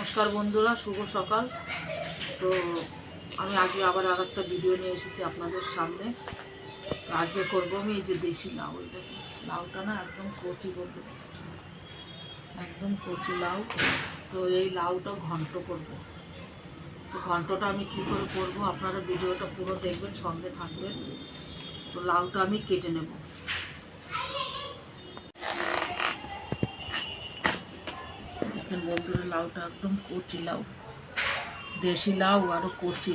নমস্কার বন্ধুরা, শুভ সকাল। তো আমি আজকে আবার আর একটা ভিডিও নিয়ে এসেছি আপনাদের সামনে। আজকে করব আমি এই যে দেশি লাউ দেখুন, লাউটা না একদম কচি করব একদম কচি লাউ। তো এই লাউটা ঘন্ট করব। তো ঘন্টটা আমি কি করে করব? আপনারা ভিডিওটা পুরো দেখবেন, সঙ্গে থাকবেন। তো লাউটা আমি কেটে নেব। দেখেন বন্ধুরা, লাউটা একদম কচি লাউ, দেশি লাউ আরও কচি।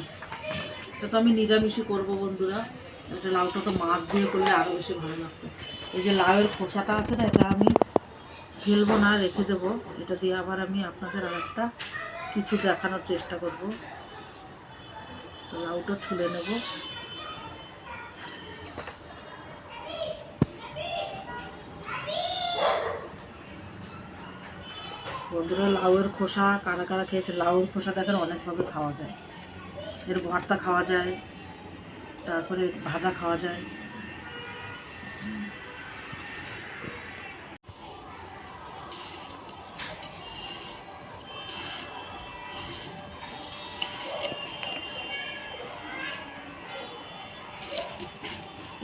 এটা তো আমি নিরামিষই করব বন্ধুরা। এটা লাউটা তো মাছ দিয়ে করলে আরও বেশি ভালো লাগতো এই যে লাউয়ের খোসাটা আছে না, এটা আমি ফেলব না, রেখে দেবো। এটা দিয়ে আবার আমি আপনাদের আর একটা কিছু দেখানোর চেষ্টা করব। তো লাউটা ছুলে নেব। বন্ধুরা লাউয়ের খোসা, কারা কারা খেয়েছে, লাউয়ের খোসা দেখেন অনেকভাবে খাওয়া যায়। এর ভর্তা খাওয়া যায়, তারপরে ভাজা খাওয়া যায়।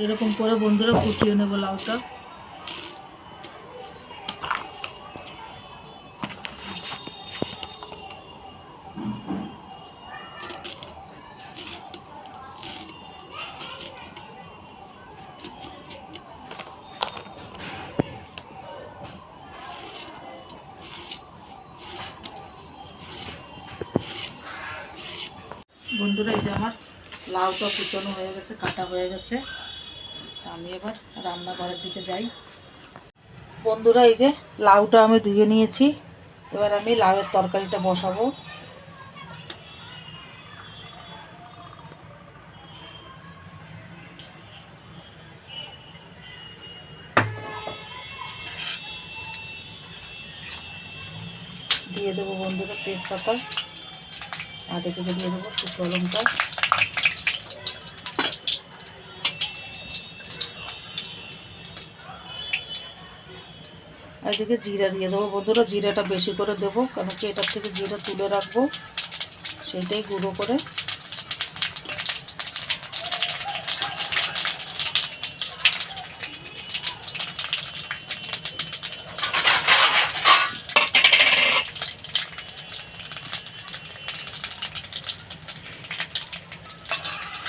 এরকম করে বন্ধুরা কুচিয়ে নেব লাউটা। বন্ধুরা, এই যে আমার লাউটা কুচানো হয়ে গেছে, কাটা হয়ে গেছে। আমি এবার রান্নাঘরের দিকে যাই। বন্ধুরা, এই যে লাউটা আমি ধুয়ে নিয়েছি। এবার আমি লাউয়ের তরকারিটা বসাবো। দিয়ে দেবো বন্ধুরা তেজপাতা। আর এদিকে দিয়ে দেবো শুকনো আর এদিকে জিরা দিয়ে দেবো। বন্ধুরা, জিরাটা বেশি করে দেবো কারণ কি এটার থেকে জিরা তুলে রাখব সেটাই গুঁড়ো করে।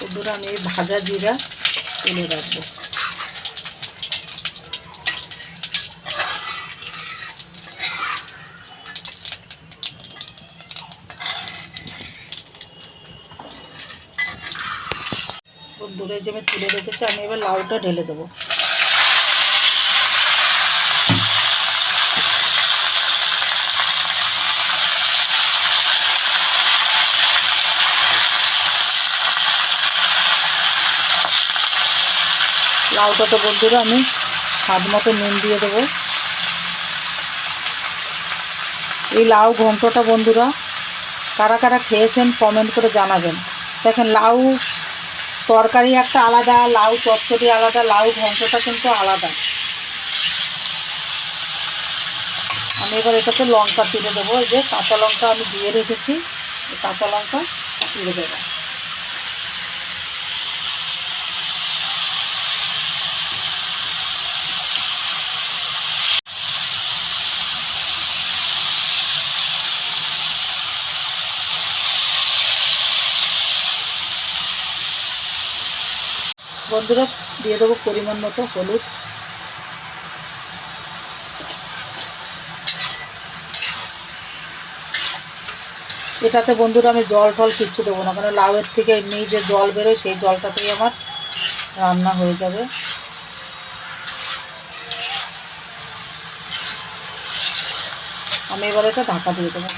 বন্ধুরা আমি ভাজা জিরা তুলে রাখব। দূরে যে আমি তুলে রেখেছি, আমি এবার লাউটা ঢেলে দেবো। লাউটা তো বন্ধুরা, আমি স্বাদ মতো নুন দিয়ে দেবো। এই লাউ ঘন্টটা বন্ধুরা, কারা কারা খেয়েছেন কমেন্ট করে জানাবেন। দেখেন লাউ তরকারি একটা আলাদা, লাউ চচ্চড়ি আলাদা, লাউ ঘন্টটা কিন্তু আলাদা। আমি এবার এটাতে লঙ্কা চিড়ে দেবো, এই যে কাঁচা লঙ্কা আমি দিয়ে রেখেছি কাঁচা লঙ্কা চিড়ে দেবো। বন্ধুরা, দিয়ে দেবো পরিমাণ মতো হলুদ। এটাতে বন্ধুরা, আমি জল টল কিচ্ছু দেবো না, কারণ লাউয়ের থেকে এমনি যে জল বেরোয়, সেই জলটাতেই আমার রান্না হয়ে যাবে। আমি এবার এটা ঢাকা দিয়ে দেবো।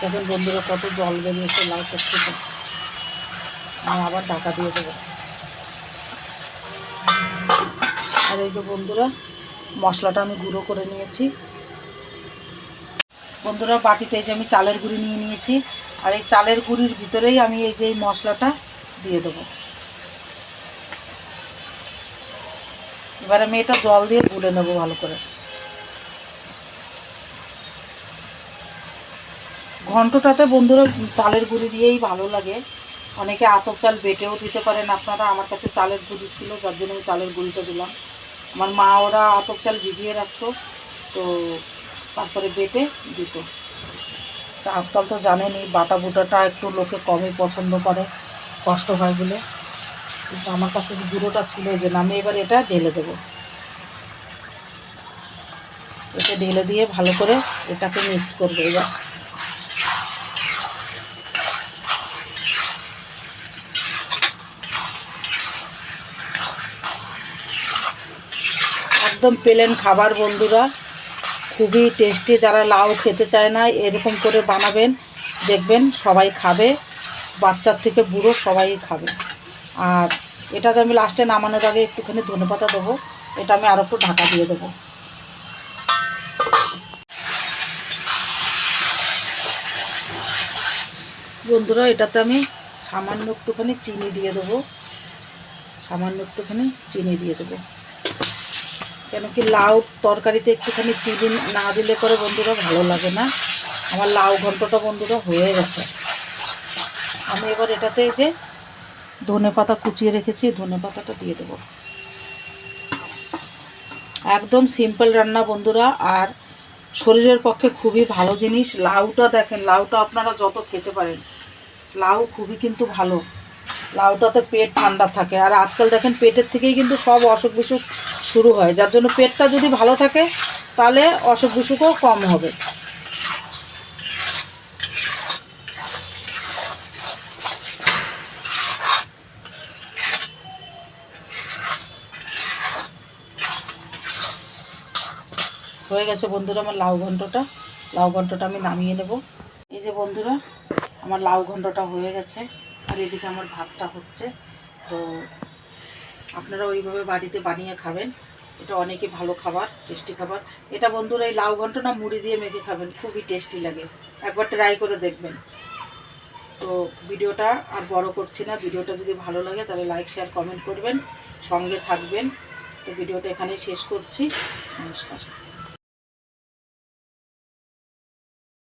দেখুন বন্ধুরা, কত জল বেরিয়েছে লাউ থেকে। আমি আবার ঢাকা দিয়ে দেবো। আর এই যে বন্ধুরা, মশলাটা আমি গুঁড়ো করে নিয়েছি। বন্ধুরা, বাটিতে এই যে আমি চালের গুঁড়ি নিয়ে নিয়েছি। আর এই চালের গুঁড়ির ভিতরেই আমি এই যে মশলাটা দিয়ে দেবো। এবার আমি এটা জল দিয়ে গুলে নেব ভালো করে। ঘন্টটাতে বন্ধুরা, চালের গুঁড়ি দিয়েই ভালো লাগে। অনেকে আতপ চাল বেটেও দিতে পারেন। আপনারা আমার কাছে চালের গুঁড়ি ছিল, যার জন্য আমি চালের গুঁড়িটা দিলাম। আমার মা ওরা আতপ চাল ভিজিয়ে রাখতো, তো তারপরে বেটে দিত। তা আজকাল তো জানেনই, বাটা বুটাটা একটু লোকে কমই পছন্দ করে, কষ্ট হয় বলে। কিন্তু আমার কাছে যে গুঁড়োটা ছিল যে আমি এবার এটা ঢেলে দেবো। এটা ঢেলে দিয়ে ভালো করে এটাকে মিক্স করব এবার। একদম পেলেন খাবার, বন্ধুরা। খুবই টেস্টি, যারা লাউ খেতে চায় না, এরকম করে বানাবেন। দেখবেন সবাই খাবে, বাচ্চার থেকে বুড়ো সবাই খাবে। আর এটাতে আমি লাস্টে নামানোর আগে একটুখানি ধনেপাতা দেবো, এটা আমি আরও একটু ঢাকা দিয়ে দেবো। বন্ধুরা, এটাতে আমি সামান্য একটুখানি চিনি দিয়ে দেবো। সামান্য একটুখানি চিনি দিয়ে দেবো। কেন কি লাউ তরকারিতে একটুখানি চিনি না দিলে পরে বন্ধুরা ভালো লাগে না। আমার লাউ ঘন্টটা বন্ধুরা হয়ে গেছে। আমি এবার এটাতে যে ধনে পাতা কুচিয়ে রেখেছি, ধনে পাতাটা দিয়ে দেবো। একদম সিম্পল রান্না বন্ধুরা, আর শরীরের পক্ষে খুবই ভালো জিনিস। লাউটা দেখেন, লাউটা আপনারা যত খেতে পারেন, লাউ খুবই কিন্তু ভালো। লাউটাতে পেট ঠান্ডা থাকে। আর আজকাল দেখেন পেটের থেকেই কিন্তু সব অসুখ বিসুখ শুরু হয়, যার জন্য পেটটা যদি ভালো থাকে, তাহলে অসুখ বিসুখও কম হবে। হয়ে গেছে বন্ধুরা আমার লাউ ঘন্টটা লাউ ঘন্টটা আমি নামিয়ে নেব। এই যে বন্ধুরা, আমার লাউ ঘন্টটা হয়ে গেছে। আর এদিকে আমার ভাতটা হচ্ছে। তো আপনারা ওইভাবে বাড়িতে বানিয়ে খাবেন। এটা অনেকই ভালো খাবার, টেস্টি খাবার। এটা বন্ধুরা এই লাউ ঘন্ট না মুড়ি দিয়ে মেখে খাবেন, খুবই টেস্টি লাগে। একবার ট্রাই করে দেখবেন। তো ভিডিওটা আর বড় করছি না, ভিডিওটা যদি ভালো লাগে তাহলে লাইক শেয়ার কমেন্ট করবেন। সঙ্গে থাকবেন। তো ভিডিওটা এখানেই শেষ করছি। নমস্কার।